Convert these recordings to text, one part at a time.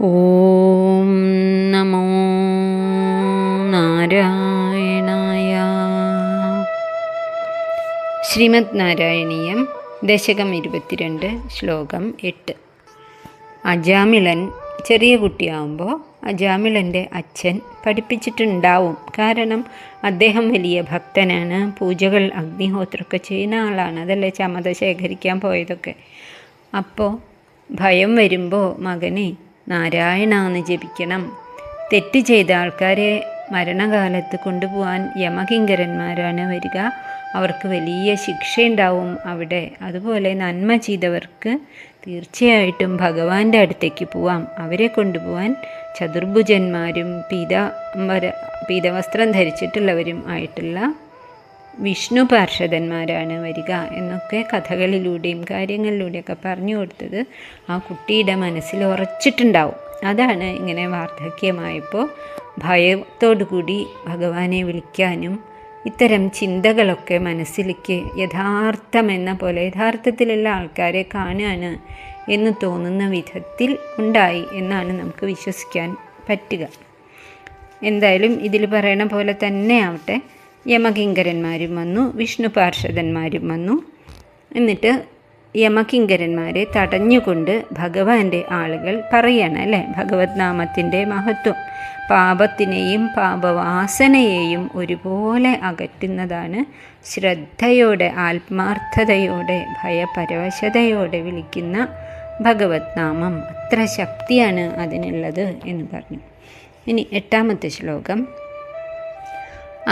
ഓം നമോ നാരായണായ. ശ്രീമദ് നാരായണീയം ദശകം ഇരുപത്തിരണ്ട് ശ്ലോകം എട്ട്. അജാമിളൻ ചെറിയ കുട്ടിയാവുമ്പോൾ അജാമിളന്റെ അച്ഛൻ പഠിപ്പിച്ചിട്ടുണ്ടാവും. കാരണം അദ്ദേഹം വലിയ ഭക്തനാണ്. പൂജകൾ അഗ്നിഹോത്രമൊക്കെ ചെയ്യുന്ന ആളാണ്. അതല്ലേ ചമത ശേഖരിക്കാൻ പോയതൊക്കെ. അപ്പോൾ ഭയം വരുമ്പോൾ മകനെ നാരായണ എന്ന് ജപിക്കണം. തെറ്റ് ചെയ്ത ആൾക്കാരെ മരണകാലത്ത് കൊണ്ടുപോകാൻ യമകിങ്കരന്മാരാണ് വരിക. അവർക്ക് വലിയ ശിക്ഷയുണ്ടാവും അവിടെ. അതുപോലെ നന്മ ചെയ്തവർക്ക് തീർച്ചയായിട്ടും ഭഗവാന്റെ അടുത്തേക്ക് പോവാം. അവരെ കൊണ്ടുപോകാൻ ചതുർഭുജന്മാരും പീതാംബര പീതവസ്ത്രം ധരിച്ചിട്ടുള്ളവരും ആയിട്ടുള്ള വിഷ്ണു പാർഷദന്മാരാണ് വരിക എന്നൊക്കെ കഥകളിലൂടെയും കാര്യങ്ങളിലൂടെയൊക്കെ പറഞ്ഞു കൊടുത്തത് ആ കുട്ടിയുടെ മനസ്സിൽ ഉറച്ചിട്ടുണ്ടാവും. അതാണ് ഇങ്ങനെ വാർദ്ധക്യമായപ്പോൾ ഭയത്തോടു കൂടി ഭഗവാനെ വിളിക്കാനും ഇത്തരം ചിന്തകളൊക്കെ മനസ്സിലേക്ക് യഥാർത്ഥം എന്ന പോലെ യഥാർത്ഥത്തിലുള്ള ആൾക്കാരെ കാണുകയാണ് എന്ന് തോന്നുന്ന വിധത്തിൽ ഉണ്ടായി എന്നാണ് നമുക്ക് വിശ്വസിക്കാൻ പറ്റുക. എന്തായാലും ഇതിൽ പറയണ പോലെ തന്നെ ആവട്ടെ. യമകിങ്കരന്മാരും വന്നു വിഷ്ണു പാർഷദന്മാരും വന്നു. എന്നിട്ട് യമകിങ്കരന്മാരെ തടഞ്ഞുകൊണ്ട് ഭഗവാന്റെ ആളുകൾ പറയണം അല്ലേ? ഭഗവത് നാമത്തിന്റെ മഹത്വം. പാപത്തിനെയും പാപവാസനയെയും ഒരുപോലെ അകറ്റുന്നതാണ് ശ്രദ്ധയോടെ ആത്മാർത്ഥതയോടെ ഭയപരവശതയോടെ വിളിക്കുന്ന ഭഗവത് നാമം അത്ര ശക്തിയാണ് അതിനുള്ളത് എന്ന് പറഞ്ഞു. ഇനി എട്ടാമത്തെ ശ്ലോകം.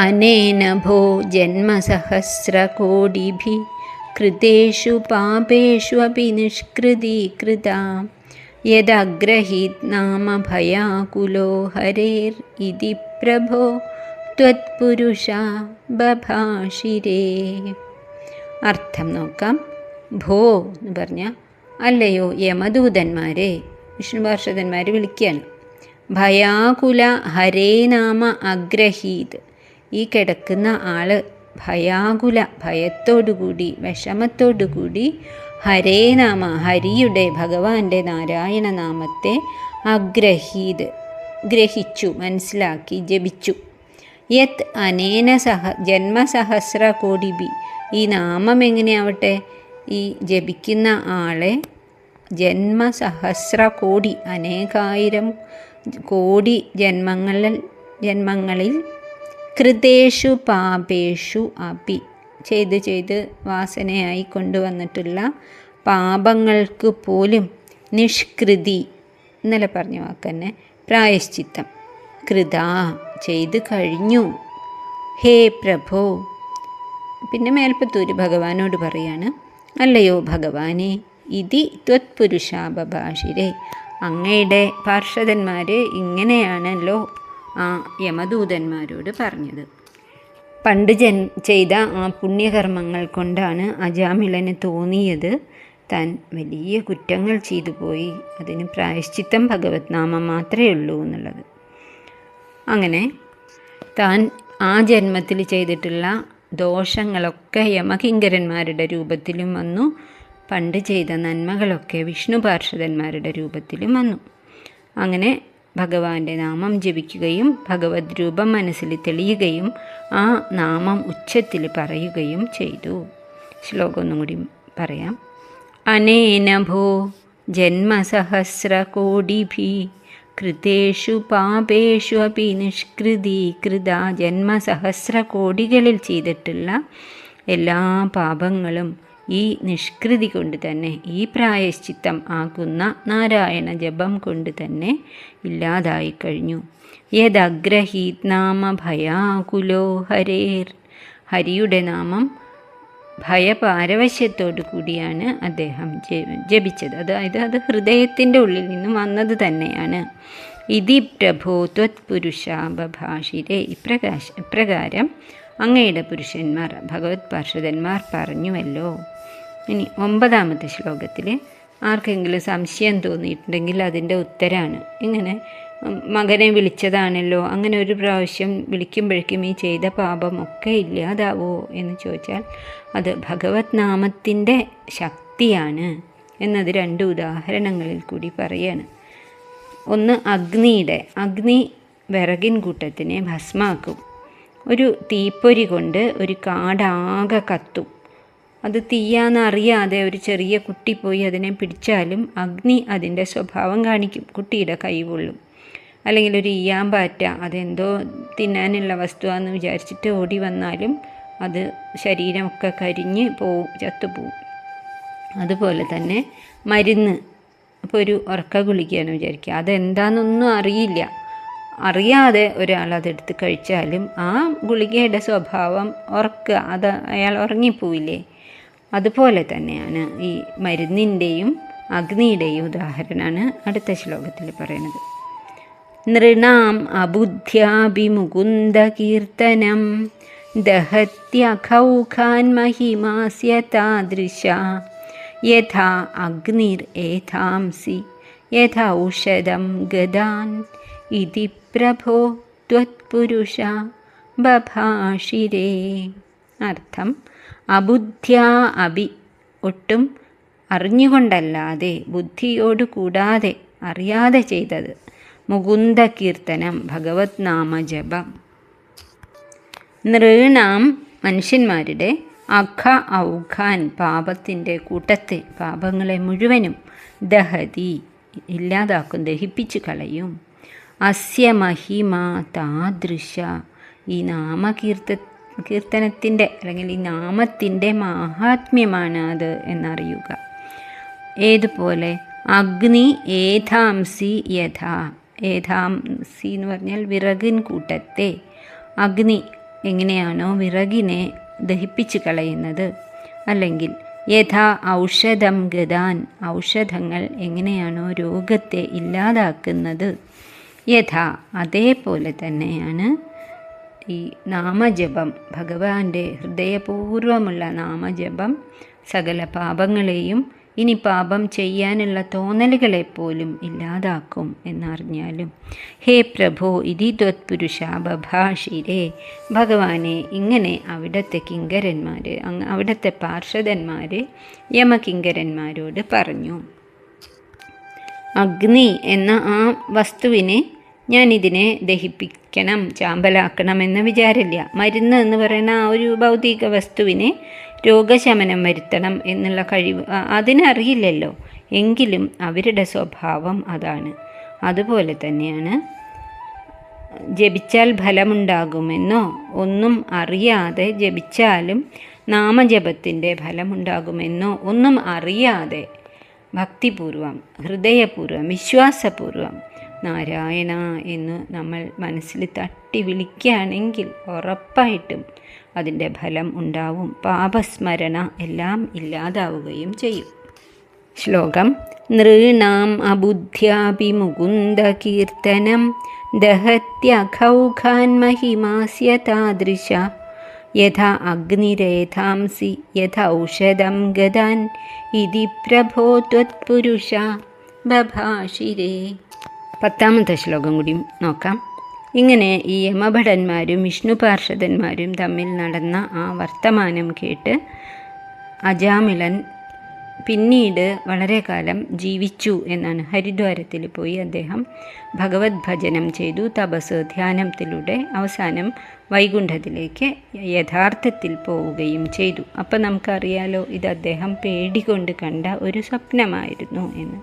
അനേന ഭോ ജന്മസഹസ്രകോടിഭി कृतेषु पापेषु अपि निष्कृतीकृता यदग्रहीत् नाम भयाकुलो हरेर्इति प्रभो त्वत्पुरुषा ബഭാഷിരേ അർത്ഥം നോക്കാം ഭോ എന്ന് പറഞ്ഞാൽ അല്ലയോ യമദൂതന്മാരെ വിഷ്ണു പാർഷദന്മാർ വിളിക്കുകയാണ് ഭയാകുല ഹരേ നാമ അഗ്രഹീത് ഈ കിടക്കുന്ന ആൾ ഭയാകുല ഭയത്തോടുകൂടി വിഷമത്തോടുകൂടി ഹരേ നാമ ഹരിയുടെ ഭഗവാന്റെ നാരായണ നാമത്തെ അഗ്രഹീത് ഗ്രഹിച്ചു മനസ്സിലാക്കി ജപിച്ചു. യത് അനേന സഹ ജന്മസഹസ്ര കോടിബി ഈ നാമം എങ്ങനെയാവട്ടെ? ഈ ജപിക്കുന്ന ആളെ ജന്മസഹസ്ര കോടി അനേകായിരം കോടി ജന്മങ്ങളിൽ ജന്മങ്ങളിൽ കൃതേഷു പാപേഷു അപി. ചെയ്ത് ചെയ്ത് വാസനയായി കൊണ്ടുവന്നിട്ടുള്ള പാപങ്ങൾക്ക് പോലും നിഷ്കൃതി ഇന്നലെ പറഞ്ഞ വാക്കന്നെ? പ്രായശ്ചിത്തം. കൃത ചെയ്ത് കഴിഞ്ഞു. ഹേ പ്രഭോ. പിന്നെ മേൽപ്പത്തൂര് ഭഗവാനോട് പറയാണ് അല്ലയോ ഭഗവാനെ ഇതി ത്വത്പുരുഷാപഭാഷിരെ. അങ്ങയുടെ പാർഷദന്മാർ ഇങ്ങനെയാണല്ലോ ആ യമദൂതന്മാരോട് പറഞ്ഞത്. പണ്ട് ജൻ ചെയ്ത ആ പുണ്യകർമ്മങ്ങൾ കൊണ്ടാണ് അജാമിളന് തോന്നിയത്. താൻ വലിയ കുറ്റങ്ങൾ ചെയ്തു പോയി. അതിന് പ്രായശ്ചിത്തം ഭഗവത് നാമം മാത്രമേ ഉള്ളൂ എന്നുള്ളത്. അങ്ങനെ താൻ ആ ജന്മത്തിൽ ചെയ്തിട്ടുള്ള ദോഷങ്ങളൊക്കെ യമകിങ്കരന്മാരുടെ രൂപത്തിലും വന്നു. പണ്ട് ചെയ്ത നന്മകളൊക്കെ വിഷ്ണു പാർഷദന്മാരുടെ രൂപത്തിലും വന്നു. അങ്ങനെ ഭഗവാന്റെ നാമം ജപിക്കുകയും ഭഗവത് രൂപം മനസ്സിൽ തെളിയുകയും ആ നാമം ഉച്ചത്തിൽ പറയുകയും ചെയ്തു. ശ്ലോകം ഒന്നും കൂടി പറയാം. അനേന ഭോ ജന്മസഹസ്രകോടിഭി കൃതേഷു പാപേഷു അപി നിഷ്കൃതി കൃത ജന്മസഹസ്രകോടികളിൽ ചെയ്തിട്ടുള്ള എല്ലാ പാപങ്ങളും ഈ നിഷ്കൃതി കൊണ്ട് തന്നെ ഈ പ്രായശ്ചിത്തം ആകുന്ന നാരായണ ജപം കൊണ്ട് തന്നെ ഇല്ലാതായി കഴിഞ്ഞു. യദഗ്രഹീത് നാമ ഭയാകുലോ ഹരേർ. ഹരിയുടെ നാമം ഭയപാരവശ്യത്തോടു കൂടിയാണ് അദ്ദേഹം ജപിച്ചത്. അതായത് അത് ഹൃദയത്തിന്റെ ഉള്ളിൽ നിന്നും വന്നത് തന്നെയാണ്. ഇതി പ്രഭോ ത്വത്പുരുഷാപഭാഷിരെ ഇപ്രകാശ ഇപ്രകാരം അങ്ങയുടെ പുരുഷന്മാർ ഭഗവത് പാർഷദന്മാർ പറഞ്ഞുവല്ലോ. ഇനി ഒമ്പതാമത്തെ ശ്ലോകത്തിൽ ആർക്കെങ്കിലും സംശയം തോന്നിയിട്ടുണ്ടെങ്കിൽ അതിന്റെ ഉത്തരാണ്. ഇങ്ങനെ മകനെ വിളിച്ചതാണല്ലോ അങ്ങനെ ഒരു പ്രാവശ്യം വിളിക്കുമ്പോഴേക്കും ഈ ചെയ്ത പാപമൊക്കെ ഇല്ലാതാവോ എന്ന് ചോദിച്ചാൽ അത് ഭഗവത് നാമത്തിന്റെ ശക്തിയാണ് എന്നത് രണ്ട് ഉദാഹരണങ്ങളിൽ കൂടി പറയാണ്. ഒന്ന് അഗ്നിയുടെ അഗ്നി വിറകിൻ കൂട്ടത്തിനെ ഭസ്മാക്കും. ഒരു തീപ്പൊരി കൊണ്ട് ഒരു കാടാകെ കത്തും. അത് തീയാന്ന് അറിയാതെ ഒരു ചെറിയ കുട്ടി പോയി അതിനെ പിടിച്ചാലും അഗ്നി അതിന്റെ സ്വഭാവം കാണിക്കും കുട്ടിയുടെ കൈ പൊള്ളും അല്ലെങ്കിൽ ഒരു ഈയാമ്പാറ്റ അതെന്തോ തിന്നാനുള്ള വസ്തുവാന്ന് വിചാരിച്ചിട്ട് ഓടി വന്നാലും അത് ശരീരമൊക്കെ കരിഞ്ഞ് പോവും ചത്തുപോവും. അതുപോലെ തന്നെ മരുന്ന്. അപ്പോൾ ഒരു ഉറക്ക ഗുളികയാണ് വിചാരിക്കുക. അതെന്താണെന്നൊന്നും അറിയില്ല. അറിയാതെ ഒരാൾ അതെടുത്ത് കഴിച്ചാലും ആ ഗുളികയുടെ സ്വഭാവം ഉറക്കുക അത് അയാൾ ഉറങ്ങിപ്പോയില്ലേ അതുപോലെ തന്നെയാണ് ഈ മരുന്നിന്റെയും അഗ്നിയുടെയും ഉദാഹരണമാണ് അടുത്ത ശ്ലോകത്തിൽ പറയുന്നത്. നൃണാം അബുദ്ധ്യാഭിമുകുന്ദകീർത്തനം ദഹത്യഖൗഖാൻ മഹിമാസ്യ താദൃശ യഥാ അഗ്നിർ ഏഥാംസി യഥാ ഔഷധം ഗദാൻ ഇതി പ്രഭോ ത്വത്പുരുഷ ബഭാഷിരേ. അർത്ഥം അബുദ്ധ്യാ അഭി. ഒട്ടും അറിഞ്ഞുകൊണ്ടല്ലാതെ ബുദ്ധിയോട് കൂടാതെ അറിയാതെ ചെയ്തത്. മുകുന്ദ കീർത്തനം ഭഗവത് നാമ നാമജപം നൃണാം മനുഷ്യന്മാരുടെ അഖ ഔഖാൻ പാപത്തിന്റെ കൂട്ടത്തെ പാപങ്ങളെ മുഴുവനും ദഹതി ഇല്ലാതാക്കും ദഹിപ്പിച്ചു കളയും. അസ്യ മഹിമ താദൃശ ഈ നാമകീർത്ത കീർത്തനത്തിന്റെ അല്ലെങ്കിൽ ഈ നാമത്തിന്റെ മാഹാത്മ്യമാണ് അത് എന്നറിയുക. ഏതുപോലെ? അഗ്നി ഏതാംസി യഥാ. ഏതാംസി എന്ന് പറഞ്ഞാൽ വിറകിൻ കൂട്ടത്തെ. അഗ്നി എങ്ങനെയാണോ വിറകിനെ ദഹിപ്പിച്ച് കളയുന്നത്? അല്ലെങ്കിൽ യഥാ ഔഷധം ഗതാൻ ഔഷധങ്ങൾ എങ്ങനെയാണോ രോഗത്തെ ഇല്ലാതാക്കുന്നത്? യഥാ അതേപോലെ തന്നെയാണ് ഈ നാമജപം ഭഗവാന്റെ ഹൃദയപൂർവമുള്ള നാമജപം സകല പാപങ്ങളെയും ഇനി പാപം ചെയ്യാനുള്ള തോന്നലുകളെ പോലും ഇല്ലാതാക്കും എന്നറിഞ്ഞാലും ഹേ പ്രഭോ ഇതി ത്വത്പുരുഷ ബഭാഷിരേ ഭഗവാനെ ഇങ്ങനെ അവിടുത്തെ കിങ്കരന്മാർ അവിടുത്തെ പാർഷദന്മാർ യമകിങ്കരന്മാരോട് പറഞ്ഞു. അഗ്നി എന്ന ആ വസ്തുവിനെ ഞാനിതിനെ ദഹിപ്പിക്കണം ചാമ്പലാക്കണം എന്ന വിചാരമില്ല മരുന്ന് എന്ന് പറയുന്ന ആ ഒരു ഭൗതിക വസ്തുവിനെ രോഗശമനം വരുത്തണം എന്നുള്ള കഴിവ് അതിനറിയില്ലല്ലോ. എങ്കിലും അവരുടെ സ്വഭാവം അതാണ്. അതുപോലെ തന്നെയാണ് ജപിച്ചാൽ ഫലമുണ്ടാകുമെന്നോ ഒന്നും അറിയാതെ ജപിച്ചാലും നാമജപത്തിന്റെ ഫലമുണ്ടാകുമെന്നോ ഒന്നും അറിയാതെ ഭക്തിപൂർവം ഹൃദയപൂർവം വിശ്വാസപൂർവം നാരായണ എന്ന് നമ്മൾ മനസ്സിൽ തട്ടി വിളിക്കുകയാണെങ്കിൽ ഉറപ്പായിട്ടും അതിന്റെ ഫലം ഉണ്ടാവും. പാപസ്മരണ എല്ലാം ഇല്ലാതാവുകയും ചെയ്യും. ശ്ലോകം നൃണാം അബുദ്ധ്യാപി മുകുന്ദകീർത്തനം ദഹത്യഖൗഖാൻ മഹിമാസ്യ താദൃശ യഥാ അഗ്നിരേഥാംസി യഥ ഔഷധം ഗതാൻ ഇതി പ്രഭോ ത്വത്പുരുഷ ബഭാഷിരേ. പത്താമത്തെ ശ്ലോകം കൂടി നോക്കാം. ഇങ്ങനെ ഈ യമഭടന്മാരും വിഷ്ണു പാർഷദന്മാരും തമ്മിൽ നടന്ന ആ വർത്തമാനം കേട്ട് അജാമിളൻ പിന്നീട് വളരെ കാലം ജീവിച്ചു എന്നാണ് ഹരിദ്വാരത്തിൽ പോയി അദ്ദേഹം ഭഗവത് ഭജനം ചെയ്തു. തപസ് ധ്യാനത്തിലൂടെ അവസാനം വൈകുണ്ഠത്തിലേക്ക് യഥാർത്ഥത്തിൽ പോവുകയും ചെയ്തു. അപ്പം നമുക്കറിയാലോ ഇത് അദ്ദേഹം പേടികൊണ്ട് കണ്ട ഒരു സ്വപ്നമായിരുന്നു എന്ന്.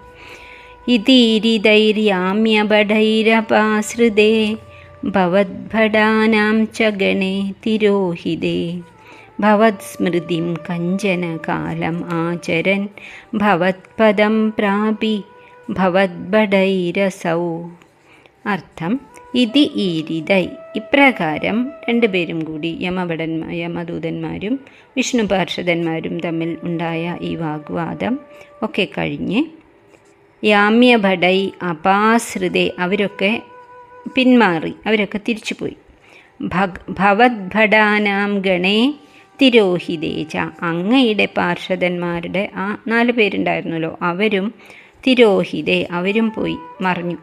ഇതീരിതൈര്യാമ്യഭടൈരപാശ്രിതേ ഭവദ്ഭടാനാം ച ഗണേ തിരോഹിതേ. ഭവത്സ്മൃതിം കഞ്ചന കാലം ആചരൻ ഭവത്പദം പ്രാപി ഭവദ്ഭടൈരസൗ അർത്ഥം ഇതി ഈരിതൈ. ഇപ്രകാരം രണ്ടുപേരും കൂടി യമഭടന്മാ യമദൂതന്മാരും വിഷ്ണു പാർഷദന്മാരും തമ്മിൽ ഉണ്ടായ ഈ വാഗ്വാദം ഒക്കെ കഴിഞ്ഞ് യാമ്യഭടൈ അപാശ്രിതേ അവരൊക്കെ പിന്മാറി അവരൊക്കെ തിരിച്ചുപോയി. ഭഗ് ഭവദ്ഭടാനാം ഗണേ തിരോഹിതേച്ച അങ്ങയുടെ പാർഷദന്മാരുടെ ആ നാല് പേരുണ്ടായിരുന്നല്ലോ അവരും തിരോഹിതേ അവരും പോയി മറിഞ്ഞു.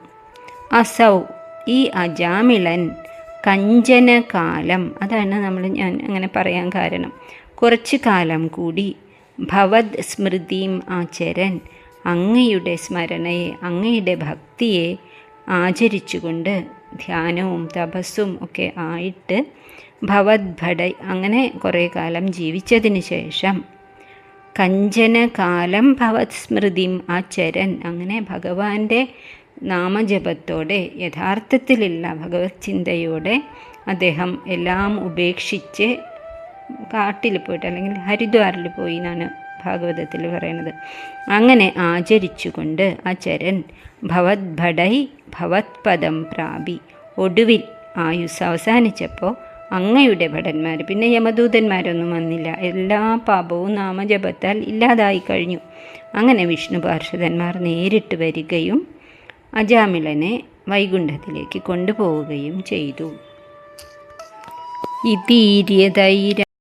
അസൗ ഈ അജാമിളൻ കഞ്ചനകാലം അതാണ് നമ്മൾ ഞാൻ അങ്ങനെ പറയാൻ കാരണം. കുറച്ച് കാലം കൂടി ഭവത് സ്മൃതിയും ആചരൻ അങ്ങയുടെ സ്മരണയെ അങ്ങയുടെ ഭക്തിയെ ആചരിച്ചുകൊണ്ട് ധ്യാനവും തപസ്സും ഒക്കെ ആയിട്ട് ഭവത്ഭട അങ്ങനെ കുറേ കാലം ജീവിച്ചതിന് ശേഷം കഞ്ചനകാലം ഭവത് സ്മൃതിം ആചരൻ അങ്ങനെ ഭഗവാന്റെ നാമജപത്തോടെ യഥാർത്ഥത്തിലുള്ള ഭഗവത് ചിന്തയോടെ അദ്ദേഹം എല്ലാം ഉപേക്ഷിച്ച് കാട്ടിൽ പോയിട്ട് അല്ലെങ്കിൽ ഹരിദ്വാറിൽ പോയി എന്നാണ് ഭാഗവതത്തിൽ പറയുന്നത്. അങ്ങനെ ആചരിച്ചുകൊണ്ട് അചരൻ ഭവത്ഭടൈ ഭവത്പദം ഭവത് പദം പ്രാപി. ഒടുവിൽ ആയുസ് അവസാനിച്ചപ്പോൾ അങ്ങയുടെ ഭടന്മാർ പിന്നെ യമദൂതന്മാരൊന്നും വന്നില്ല. എല്ലാ പാപവും നാമജപത്താൽ ഇല്ലാതായി കഴിഞ്ഞു. അങ്ങനെ വിഷ്ണു പാർഷദന്മാർ നേരിട്ട് വരികയും അജാമിളനെ വൈകുണ്ഠത്തിലേക്ക് കൊണ്ടുപോവുകയും ചെയ്തു. ഇതീര്യതൈര